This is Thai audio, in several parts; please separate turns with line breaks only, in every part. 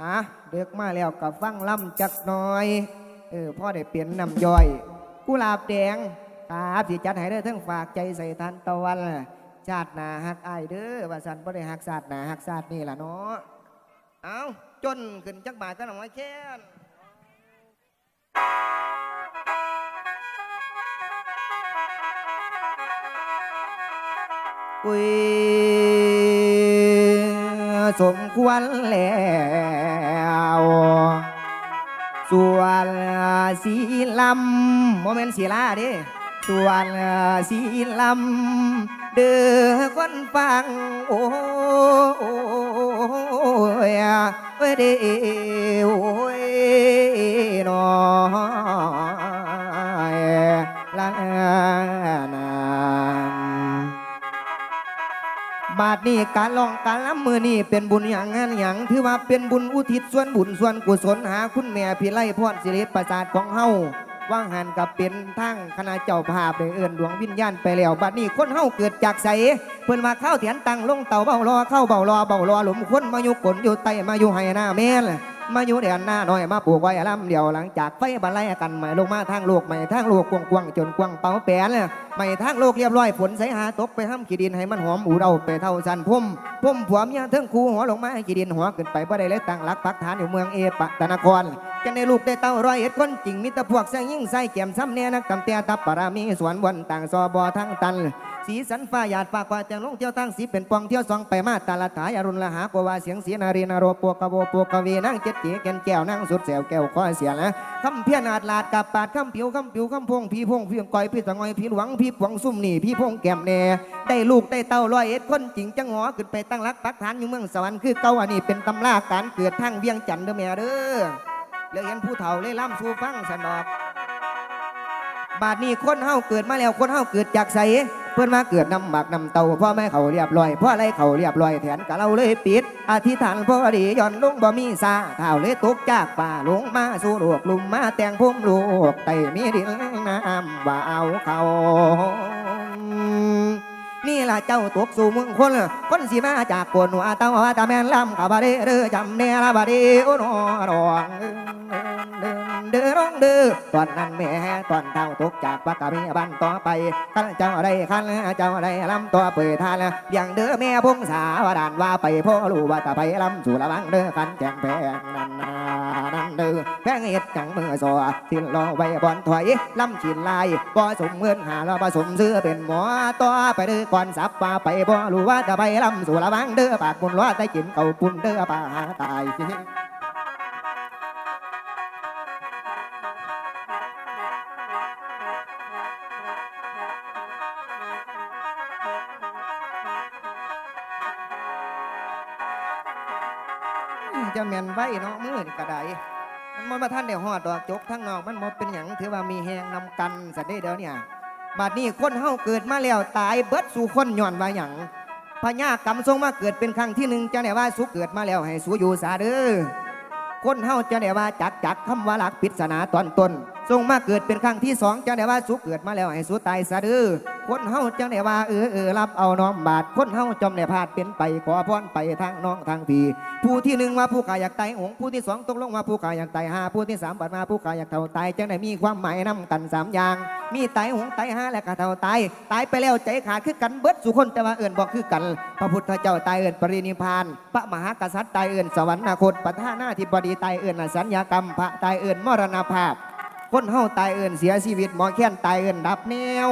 อะเด็กมาแล้วกับฟังล่ำจักหน่อย เออพ่อได้เปลี่ยนนำย่อย กุหลาบแดงครับที่จัดให้เด้ทั้งฝากใจใส่ทันตะวันชาติหนาหักอายเด้อว่าสันบ่ได้หักชาติหนาหักชาตินี่ล่ะเนาะเอาจนขึ้นจักบาทก็หน่อยแค่นกุย สมควรแล้วส่วนสีลำโมเมนต์สีลาดิส่วนสีลำเด้อคนฟังโอ้ยเอ้ยเด้อยนอยลา บาทนี่การลองการล้ำมือนี่เป็นบุญอย่างงานอย่างถือว่าเป็นบุญอุทิศส่วนบุญส่วนกุศลหาคุณแม่พี่ไล่พรสิริประสาทของเฮาว่างหันกับเป็นทั้งคณะเจ้าภาพได้เอื่นดวงวิญญาณไปแล้วบัดนี้คนเฮาเกิดจากใสเพิ่นมาเข้าเถียนตังลงเต่าเบารอเข้าเบารอเบารอหลุมคนมาอยู่กลอยู่ไตมาอยู่ไหหน้าแม่ มาอยู่แดนหน้าน้อยมาปลูกไว้ลำเดียวหลังจากไฟบรรลัยกันใหม่ลงมาทางโลกใหม่ทางโลกกว้างๆจนกว้างเป่าแปนใหม่ทางโลกเรียบร้อยฝนใสหาตกไปห้ำขี้ดินให้มันหอมอูเราไปเท่าสันพุ่มพุ่มผัวเมียเทิงคูหัวลงมาให้ขีดินหัวขึ้นไปบ่ได้เลยตั้งหลักปักฐานอยู่เมืองเอปะตะนครจะในลูกได้เต้าร้อยเอ็ดคนจริงมิตรพวกแซงยิ่งใส่แก้มซ้ำเนียนักกำเตียทับปรามีสวนบนต่างซอบอทั้งตัน สีสันฟ้าหยาดฟ้ากว่าจังลงเที่ยวทั้งสีเป็นปองเที่ยวสองไปมาตาละถายอรุณละหากว่าเสียงเสียนารีนาโรปวกะโวปวกะวีนั่งเจ็ดเจีแกนแก้วนั่งสุดแสวแก้วคอเสียนะคำเพี้ยนอาดลาดกับปาดคำผิวคำผิวคำพงพี่พงพี่ก้อยพี่ตะงอยพี่หลวงพี่หวังซุ่มนี่พี่พงแก้มแน่ได้ลูกได้เต้าร้อยเอ็ดคนจริงจังหอขึ้นไปตั้งรักปักฐานอยู่เมืองสวรรค์คือเก่าอันนี้เป็นตำราการเกิดทั้งเวียงจันทน์เด้อแม่เด้อแล้วเห็นผู้เฒ่าเลยล่ำสู่ฟังสนอกบาดนี้คนเฮาเกิดมาแล้วคนเฮาเกิดจากใส เพื่อนมาเกิดนำหมากนำเต่าพ่อแม่เขาเรียบร้อยพ่ออะไรเขาเรียบร้อยแถนกะเราเลยปิดอธิษฐานพ่อดีย้อนลุงบ่มีซาเท้าเลยตกจากป่าลงมาสู่โลกลุมมาแต่งพุ่มลูกไตมีดินน้ำว่าเอาเขา นี่ล่ะเจ้าตกสู่เมืองคนคนสิมาจากกวนหัวเต้าตาแม่นลำขับาด้อเด้อจำแน่ละบาด้โอ้นอรองเด้อร้องเด้อตอนนั้นแม่ตอนเท่าตกจากปากกามีบ้านต่อไปขันเจ้าอะไรขันเจ้าอะไรลำต่อเปิดทานอย่างเด้อแม่พงสาวดานว่าไปพ่อรู้ว่าตาไปลำสู่ละบังเด้อขันแจงแพงนั่นนานั่นเด้อแพงเห็ดจังมือซอที่รอไว้บอนถอยลำชินลายบ่สมเงินหาเราผสมเสื้อเป็นหมอต่อไปเด้อก่อนสับว่าไปบ่รู้ว่าจะไปลำสู่ละบังเด้อปากมุนล้อได้กินเก่าปุ่นเด้อป่าตายจะแม่นไว้เนาะมือนี่กระไดมันมาท่านเดี๋ยวหอดดอกจกทั้งนอกมันบ่เป็นหยังถือว่ามีแหงนำกันสัตว์ได้เดี๋ยวเนี่ย บัดนี้คนเฮาเกิดมาแล้วตายเบิดสู่คนย่อนว่าหยังพญากรรมทรงมาเกิดเป็นครั้งที่หนึ่งจะไหนว่าสุเกิดมาแล้วให้สูอยู่สาเด้อคนเฮาจะไหนว่าจักจักคำว่าหลักปริศนาตอนต้นทรงมาเกิดเป็นครั้งที่สองจะไหนว่าสุเกิดมาแล้วให้สูตายสาเด้อ คนเฮาจะได้ว่าเออเออรับเอาน้อมบาดคนเฮาจอมได้พาดเป็นไปขอพรไปทางน้องทางพี่ผู้ที่หนึ่งว่าผู้กายอยากตายองค์ผู้ที่สองตกลงว่าผู้กายอยากตายห้าผู้ที่สามบัดมาผู้กายอยากเท่าตายจังได้มีความหมายนำกันสามอย่าง มีตายหงตายห้าและกะเท่าตายตายไปแล้วใจขาดคือกันเบิดสุคนแต่ว่าเอื่นบอกคือกัน พระพุทธเจ้าตายเอื่นปรินิพาน พระมหากษัตริย์ตายเอื่นสวรรคตประธานาธิบดีตายเอื่นสัญญากรรมพระตายเอื่นมรณภาพคนเฮาตายเอื่นเสียชีวิตหมอแค้นตายเอื่นดับแนว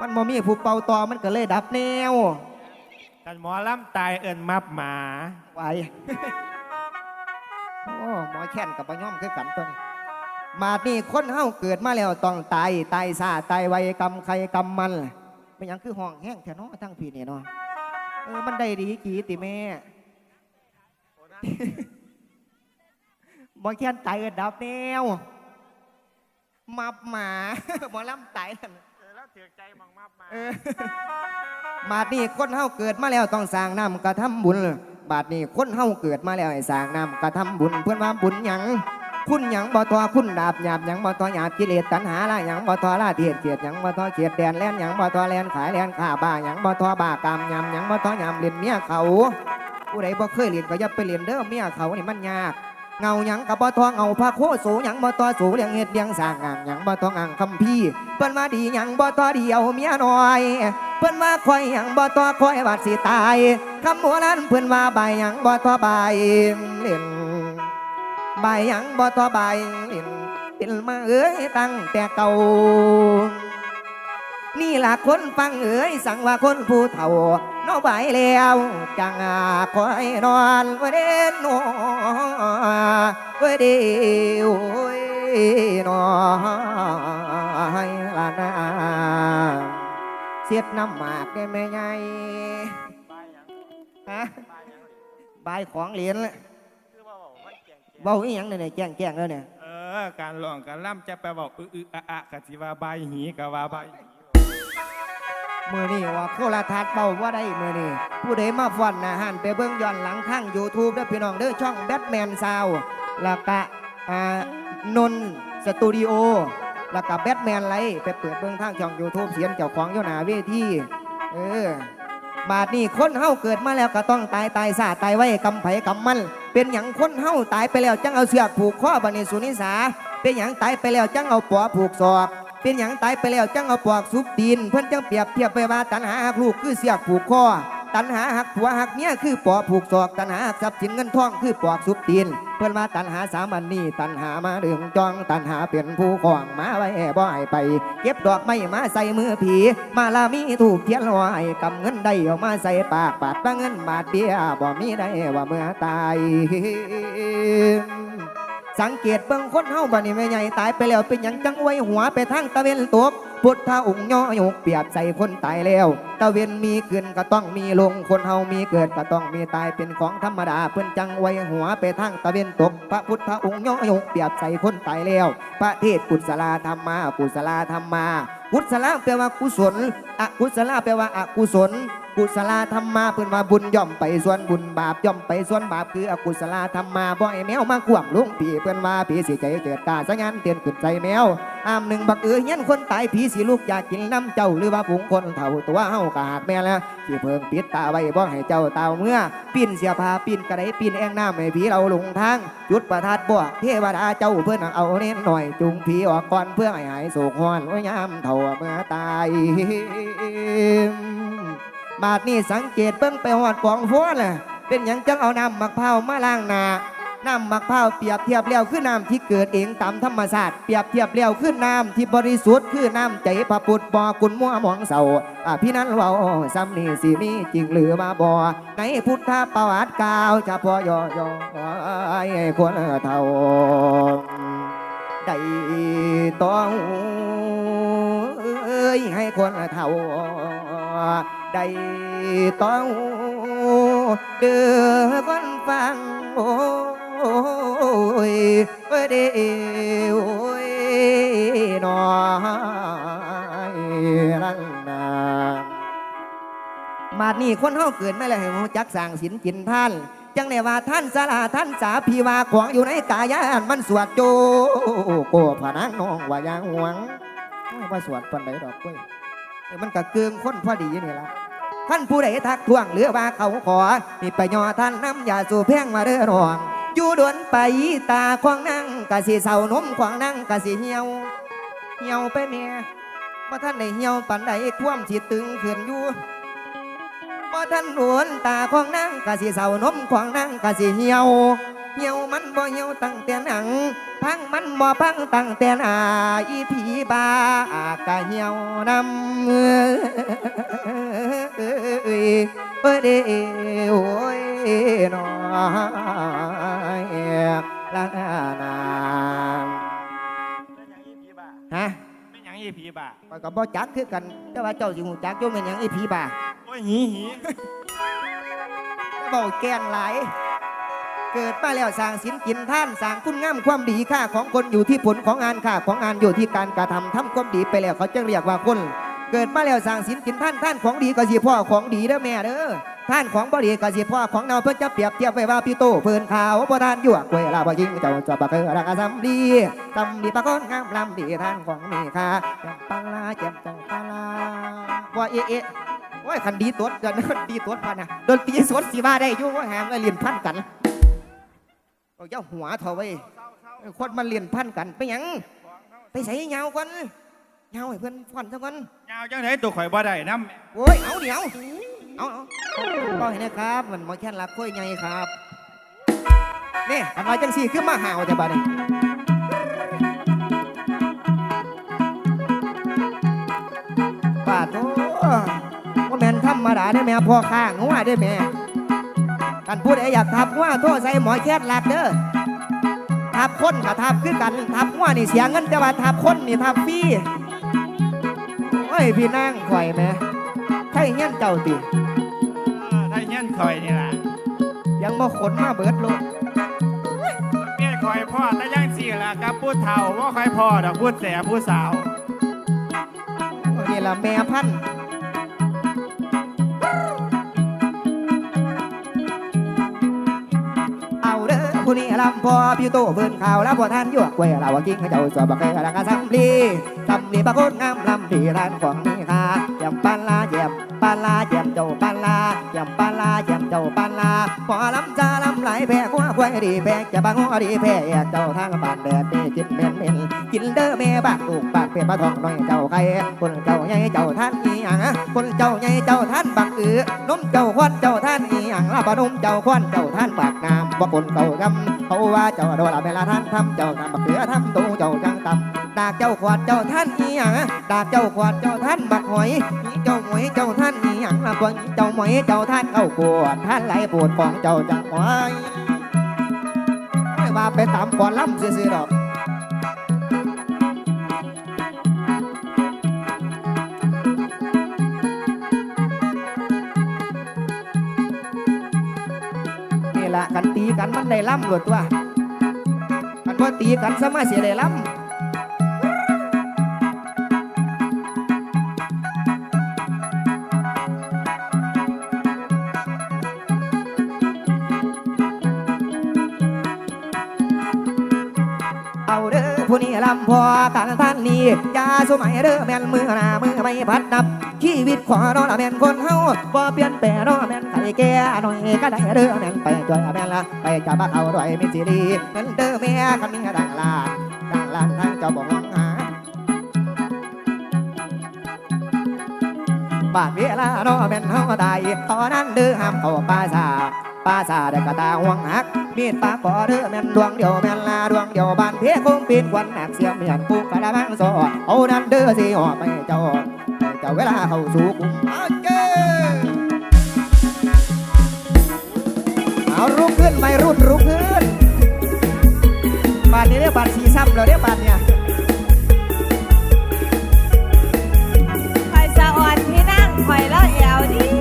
มันบ่มีผู้เป่าต่อมันก็เลยดับแนว
กันหมอลำตายเอิญมับหมา
ไหวโอ้หมอแค้นกับปย่อมคือกันตัวนี้มาดนี่คนเฮาเกิดมาแล้วต้องตายตายซาตายไวกรรมใครกรรมมันไม่หยังคือห้องแห้งแถวเนาะทั้งพี่นี่เนาะเออมันได้ดีกี่ติแม่หมอแค้นตายเอิดดับแนวมับหมาหมอลำตายนั่น
เออแล้ว ถือใจมังมับหมา
เออ บาดนี้คนเฮาเกิดมาแล้วต้องสร้างน้ำกระทำบุญ บาดนี้คนเฮาเกิดมาแล้วให้สร้างน้ำกระทำบุญ เพื่อนว่าบุญหยัง คุณหยังบ่ทอคุณดาบหยาบหยังบ่ทอหยาบกิเลสตัณหาละหยังบ่ทอละเทียดเกียดหยังบ่ทอเกียดแดนแล่นหยังบ่ทอแลนขายแลนขาบ้าหยังบ่ทอบ้ากามยำหยังบ่ทอยำเล่นเมียเขาโผู้ใดบ่เคยเรียนก็อย่าไปเรียนเด้อเมียเขานี่มันยาก เงาหยังกับบ่ทองเอาพระโคสูหยังบ่ตอสูเลี้ยงเฮ็ดเลี้ยงสร้างงานหยังบ่ต้องอ่างคำพี่เพิ่นว่าดีหยังบ่ตอเดียวเมียน้อยเพิ่นว่าคอยหยังบ่ตอคอยบาดสิตายคำโบราณเพิ่นว่าใบหยังบ่ตอใบเล่นใบหยังบ่ตอใบเล่นเป็นมาเอ้ยตั้งแต่เก่า นี่ล่ะคนฟังเอ๋ยสั่งว่าคนผู้เฒ่าเนอใบแล้วจังอาคอยนอนเด่นนอไว้เดียวโอ้ยนอให้ลานาเสียดน้ำหมากได้ไหมไง
บายหยัง
ฮะ
บายหยัง
บายของเหรียญละ
คือว่าบอกมันแก่งแก่ง
เบาอีหยังเนี่ยแจ้งแจ้งแล้วเนี่ย
เออการร้องการล่ำจะไปบอกอึอึอะอะกะสิว่าบหีกะว่าบหี
มือนี่ว่าโคราทัดเบาว่าได้มือนี่ผู้ใดมาฟันนะหันไปเบิ้งย้อนหลังทาง YouTube เด้อพี่น้องเด้อช่องแบทแมนซาวแล้วก็อ่านนสตูดิโอแล้วก็แบทแมนไลท์ไปเปิดเบิ้งทางช่อง YouTube เสียนเจ้าของอยู่หน้าเวทีเออบาดนี้คนเฮาเกิดมาแล้วก็ต้องตายตายซาตายไว้กำไผกำมัน เป็นหยังคนเฮาตายไปแล้วจังเอาเสือกผูกข้อบันิสุนิสาเป็นหยังตายไปแล้วจังเอาปอผูกศอก เป็นหยังตายไปแล้วจังเอาปอกซุบดิน เพิ่อนจังเปรียบเทียบไปว่าตันหาหักลูกคือเสียกผูกคอตันหาหักผัวหักเมียคือปอผูกศอกตันหาหักทรัพย์สินเงินทองคือปอกซุบดิน เพิ่อนว่าตันหาสามอันนี้ตันหามาเรื่องจอง ตันหาเป็นผู้ของมาไว้บ่ให้ไป เก็บดอกไม้มาใส่มือผี มาลามีถูกเทียนลอยกำเงินได้เอามาใส่ปากปาดว่าเงินบาทเดียบ่มีได้ว่าเมื่อตาย สังเกตเบิ่งคนเฮาบัดนี้แม่ใหญ่ตายไปแล้วเป็นหยังจังอวยหัวไปทางตะเวนตกพุทธองค์ย่อยกเปียบใส่คนตายแล้ว ตะเวนมีขึ้นก็ต้องมีลงคนเฮามีเกิดก็ต้องมีตายเป็นของธรรมดาเพิ่นจังไว้หัวไปทางตะเวนตก พระพุทธองค์ย่อยกเปียบใส่คนตายแล้วประเทศกุศลธรรมากุศลธรรมากุศลแปลว่ากุศลอกุศลแปลว่าอกุศล กุศลธรรมาเพิ่นว่าบุญย่อมไปส่วนบุญบาปย่อมไปส่วนบาปคืออกุศลธรรมาบ่ให้แมวมาขวางลุงผีเพิ่อนว่าผีสิใจเกิดกาสังงานเตือนขึ้นใจแมวอามหนึ่งบักเอือเงี้ยนคนตายผีสิลูกอยากกินน้ำเจ้าหรือว่าผงคนเฒ่าตัวเฮากะหากแม่แล้วที่เพิ่งปิดตาไว้บ่ให้เจ้าเต่าเมื่อปิ้นเสียผ้าปิ้นกระไดปิ้นแองน้ำให้ผีเราหลงทางจุดประทัดบ่เทวดาเจ้าเพิ่อนเอาเน้นหน่อยจุงผีออกก่อนเพื่อให้หายโศกฮ้อนโอ้ยามเฒ่าเมื่อตาย บาดนี้สังเกตเบิ่งไปหอดกองฟ้อนน่ะเป็นหยังจังเอาน้ำมักเผาวมาล้างหนาน้ำมักเผาวเปรียบเทียบแล้วคือน้ำที่เกิดเองตามธรรมชาติเปรียบเทียบแล้วคือน้ำที่บริสุทธิ์คือน้ำใจพระพุทธบ่กุนมัวหมองเสาอะพี่นั้นเว่าซ้ำนี่สิมีจริงหรือมาบ่ในพุทธประวัติกล่าวเฉพาะย่อย่อไอ้คนเท่าได้ต้องเอ้ยให้คนเท่า ได้ต้องเดือคนฟังโอ้ยเอ้ยเดียวโอ้ยน้อยรันนามาดนี้คนเฮาเกิดไม่แล้วให้รู้จักสร้างศีลจินท่าน จังได้ว่าท่านสาราท่านสาพีวาของอยู่ในกายานมันสวดโจโกผนังน้องว่าย่างหวงว่าสวดปันใดดอกเว้ย มันก็เกืองคนพอดีนี่ละท่านผู้ใดทักท้วงหรือว่าเขาขอนี่ไปย่อท่านน้ำยาสู่แพงมาเด้อน้องอยู่ดวนไปตาควางนั่งกะสิเศร้านมควางนั่งกะสิเหี่ยว เหี่ยวไปเมียว่าท่านได้เหี่ยวปันใดความสิตึงขึ้นอยู่บ่ทันหวนตาของนางกะสิเศร้านมของนางกะสิเหี่ยว เหี่ยวมันบ่เหี่ยวตั้งแต่หนัง พังมันบ่พังตั้งแต่หน้าอีผีบากะเหี่ยวนำเอ้ยเอ้ยเด้โอ้ยน้อยละนาน
ไม่หยังอีผีบ้า
ฮะ
ไม่หยังอีผีบ้า
ข้อยก็บ่จักคือกันแต่ว่าเจ้าสิฮู้จักอยู่แม่นหยังอีผีบา
โอ้ยหีหี
เบาแกล้งหลาย เกิดมาแล้วสร้างศีลกินท่านสร้างคุณงามความดีค่าของคนอยู่ที่ผลของงานค่าของงานอยู่ที่การกระทำทำความดีไปแล้วเขาจึงเรียกว่าคนเกิดมาแล้วสร้างศีลกินท่านท่านของดีก็สิพ่อของดีเด้อแม่เด้อท่านของบ่ดีก็สิพ่อของเนาเพิ่นจะเปรียบเทียบไว้ว่าพี่โตเพิ่นขาวบ่ทานยั่วกวยลาบ่ยิงเจ้าจะบ่เคยรักษาดีตำดีปะก้อนงามลำดีท่านของมีค่าแจ่มปลาลาแจ่มจังปลาลาว่าเอเอะโอ้ยคันดีตัวกันดีตัวพันนะดนตรีสดสีมาได้อยู่ว่าแหมแล้เรียนพันกัน โอ้ยเจ้าหัวเถอะเว้ยคนมาเรียนพันกันไปหยัง ไปใส่เงาก่อนเงาให้เพื่อนฟันซะก่อน
ยาวจังไหนตัวข่อยบ่ได้น้
โอ้ยเอาเดี๋ยวเอาเอาก็เห็นนะครับมันหมอแค่นรักค่อยไงครับนี่ทำไมจังสี่ขึ้นมาห่าวแต่บ้านี่ป้าโตว่าแม่นธรรมดาได้แม่พ่อข้างงัวได้แม่ ท่านพูดไอ้อยากทับงัวโทษใส่หมอแค่นรักเด้อทับคนกับทับคือกันทับงัวนี่เสียเงินแต่ว่าทับคนนี่ทับฟรีโอ้ยพี่นางข่อยแม่ใช่เงี้ยนเจ้าติำ
ถ้าเงี้ยนข่อยนี่ล่ะ
ยังบ่ขนมาเบิดโลก
เมียข่อยพ่อแต่ยังสี่ล่ะกับผู้เฒ่าว่าข่อยพ่อดอกผู้แสบผู้สาว
นี่ละแม่พันธุ์ ลำพอพี่โตเบิ่นข่าวแล้วพอท่านยั่วกล้วยเราว่ากิ้งเขาเจ้าสวบักเกอละกะซ้ำลีซ้ำลีปะโคตงามลำที่ร้านของนี่ค่ะยำปลาลาแยมปลาลาแยมเจ้าปลาลาแยมปลาลาแยมเจ้าปลาลาพอลำจาลำไหลแพ้กัวกล้วยดีแพ้จะบังหัวดีแพ้เจ้าทางบ้านแดดนี่กินเหม็นเหม็นกินเด้อแม่บ้านลูกปากเป็นปลาทองน้อยเจ้าไก่คนเจ้าใหญ่เจ้าท่านอีหยังคนเจ้าใหญ่เจ้าท่านบักเอือนมเจ้าควันเจ้าท่านอีหยังลาบนมเจ้าควันเจ้าท่านปากน้ำ ว่าคนเก่ากำเขาว่าเจ้าโดนเวลาท่านทำเจ้าทำบักเสือทำตูเจ้าจังตำดากเจ้าขวดเจ้าท่านอีหยังดากเจ้าขวดเจ้าท่านบักหอยนี่เจ้าหมวยเจ้าท่านอีหยังละบ่เจ้าหมวยเจ้าท่านเข้าปวดท่านไหลปวดของเจ้าจังหอยไม่ว่าไปตามก่อนล่ำซื่อๆดอก ละกันตีกันมันได้ล่ำหลดตัวกันว่าตีกันสมาเสียได้ล่ำเอาเด้อผู้นี้ลำพอกันท่านนี้ยาสมัยเด้อแม่นมือหน้ามือไม่พัดดับ ชีวิตขวานอนแม่นคนเฮาบ่เปลี่ยนแปลงนอแม่น แก่หน่อยก็ได้เด้อแม่นไปจอยแม่ละไปจับเอาด้วยมีสิรีเงินเด้อแม่คันมีดังลาดังลานทางเจ้าบองหาบาดเวลานอแม่นเฮาตายตอนนั้นเด้อห้ามเข้าป่าซาป่าซาได้กระตาห่วงหักมีดปากก่อเด้อแม่นดวงเดียวแม่นลาดวงเดียวบ้านเพคงปีนควันหนักเสียมเมียนปูกระมังซอเอานั้นเด้อสิหอไปเจ้าเจ้าเวลาเข้าสู่กลุ่ม เอาเจ้เอารุกขึ้นไม่รุ่นรุกขึ้นบาทนี้เรียกบาทสีซ้ำเราเรียกบาทเนี่ย
คอยสะอ่อนที่นั่งคอยแล้
วแอวดี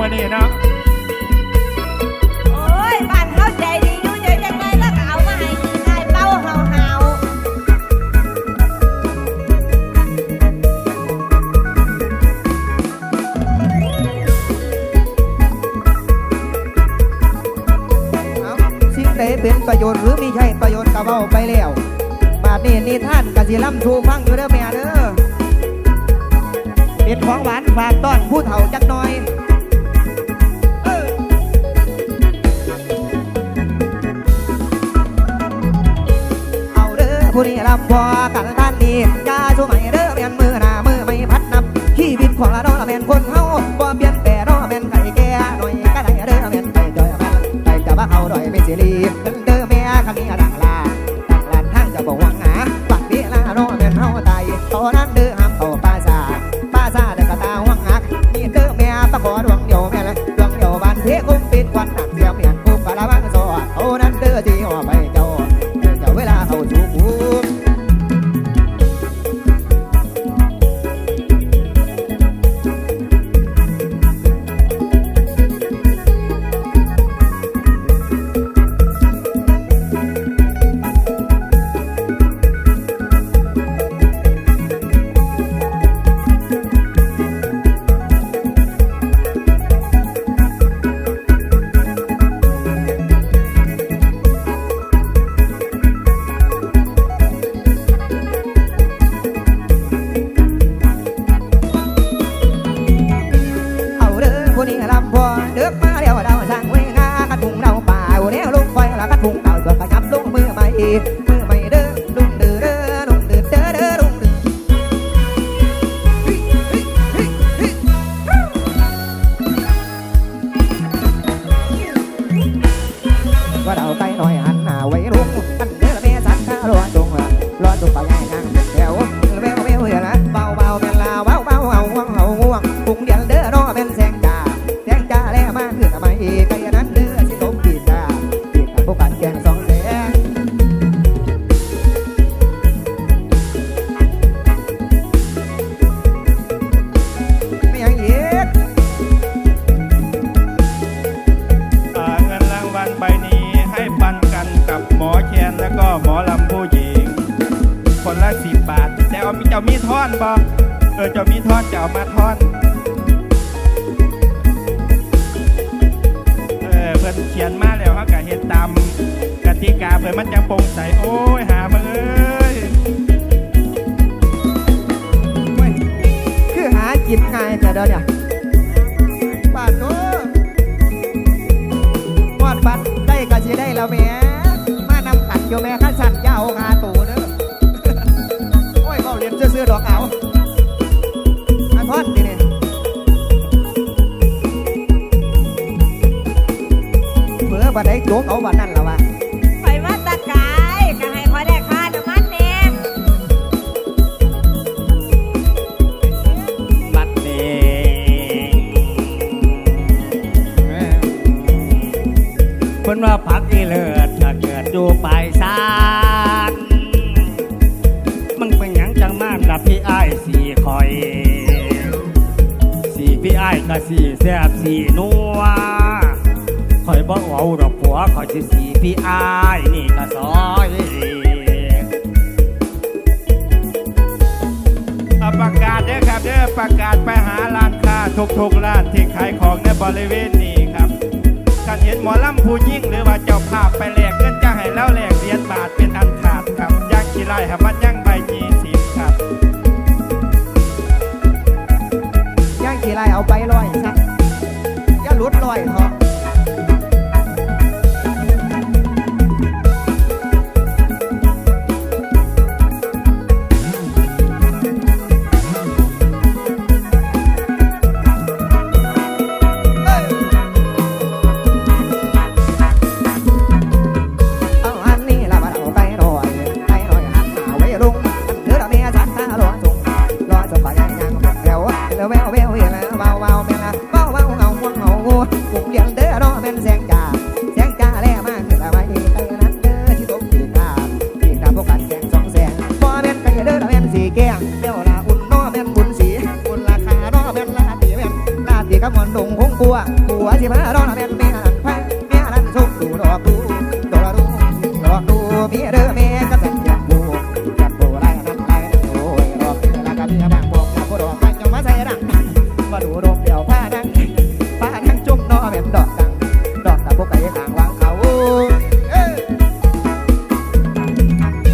มื่
อนี้นะโอ้ยบ้นเขาใจดีอยู่เใจัล้ก็เอา
มาให้ได้เป้า
เฮาเฮา
สิ่งใดเป็
นประโยชน์หรือมีใช่ประโยชน์กะเว้าไปแล้วบาดนี้นิทานกะสิล่ำทูฟังอยู่เด้อแม่เด้อเป็นของหวานฝากต้อนผู้เฒ่าจักหน่อย ผู้นี้รับบอกกันด้านี โอ้ย หามาเเว้ยคือหากินง่าแต่เดี๋ยวนี่ยา
ทโต
วอดบัตรได้ก็สิได้แล้วแหม่มานำกันอยแม่ข้าสัตวยาเอาหาตูเด้อ โอ้ยเขาเรียนซื้อๆดอกเอาอันทอดนี่นเบื่อบัดได้โจกเอาบัดนั่น